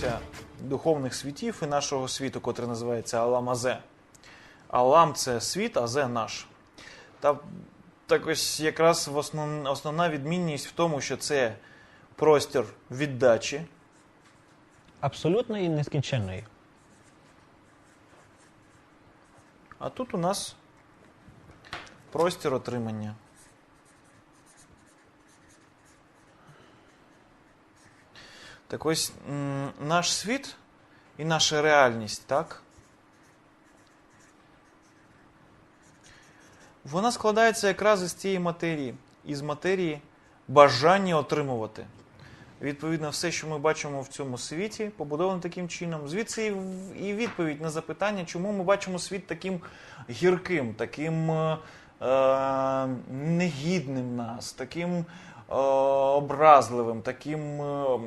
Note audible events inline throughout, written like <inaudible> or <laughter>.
стосується духовних світів і нашого світу, котрий називається Алам-Азе. Алам це світ, Азе наш. Та так ось якраз основ, основна відмінність в тому, що це простір віддачі, Абсолютної і нескінченної. а тут у нас простір отримання. Так ось наш світ і наша реальність, так? Вона складається якраз із цієї матерії, із матерії бажання отримувати. Відповідно, все, що ми бачимо в цьому світі, побудовано таким чином. Звідси і відповідь на запитання, чому ми бачимо світ таким гірким, таким е, негідним нас, таким е, образливим, таким е,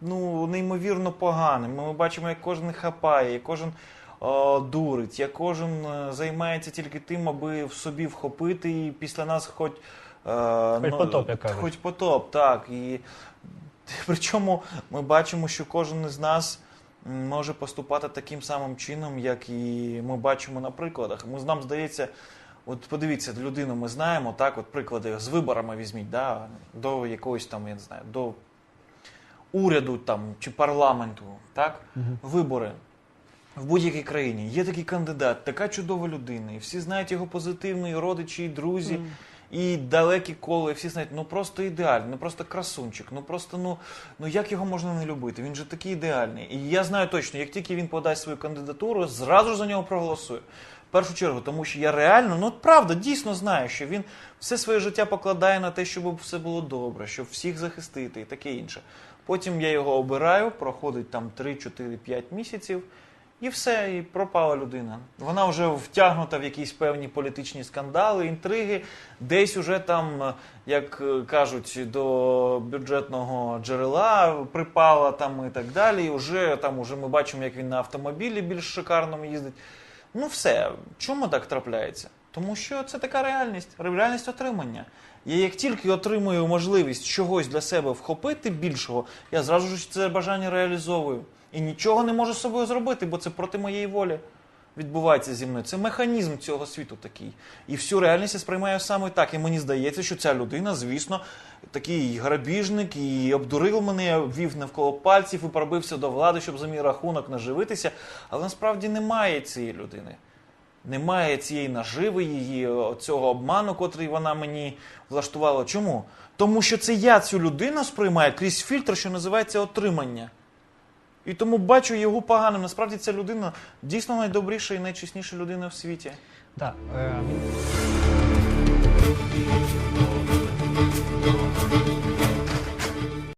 ну, неймовірно поганим. Ми бачимо, як кожен хапає, як кожен е, дурить, як кожен е, займається тільки тим, аби в собі вхопити і після нас хоч. е, Хоч потоп, як кажуть. Хоч потоп, так. І <laughs> причому ми бачимо, що кожен із нас може поступати таким самим чином, як і ми бачимо на прикладах. Ми, нам здається, от подивіться, людину ми знаємо, так, от приклади з виборами візьміть, да, до якогось там, я не знаю, до уряду там, чи парламенту, так, вибори. В будь-якій країні є такий кандидат, така чудова людина, і всі знають його позитивно, і родичі, і друзі, і далекі коли, і всі знають, ну просто ідеальний, ну просто красунчик, ну просто ну, ну як його можна не любити? Він же такий ідеальний. І я знаю точно, як тільки він подасть свою кандидатуру, зразу ж за нього проголосую. В першу чергу, тому що я реально, ну правда, дійсно знаю, що він все своє життя покладає на те, щоб все було добре, щоб всіх захистити і таке інше. Потім я його обираю, проходить там 3, 4, 5 місяців. І все, і пропала людина. Вона вже втягнута в якісь певні політичні скандали, інтриги, десь уже там, як кажуть, до бюджетного джерела припала там і так далі. І вже там уже ми бачимо, як він на автомобілі більш шикарному їздить. Ну все, чому так трапляється? Тому що це така реальність, реальність отримання. Я як тільки отримую можливість чогось для себе вхопити більшого, я зразу ж це бажання реалізовую. І нічого не можу з собою зробити, бо це проти моєї волі відбувається зі мною. Це механізм цього світу такий. І всю реальність я сприймаю саме так. І мені здається, що ця людина, звісно, такий грабіжник і обдурив мене, вів навколо пальців і пробився до влади, щоб за мій рахунок наживитися. Але насправді немає цієї людини. Немає цієї наживи, її цього обману, котрий вона мені влаштувала. Чому? Тому що це я цю людину сприймаю крізь фільтр, що називається отримання. І тому бачу його поганим. Насправді ця людина дійсно найдобріша і найчесніша людина в світі. Так. Е,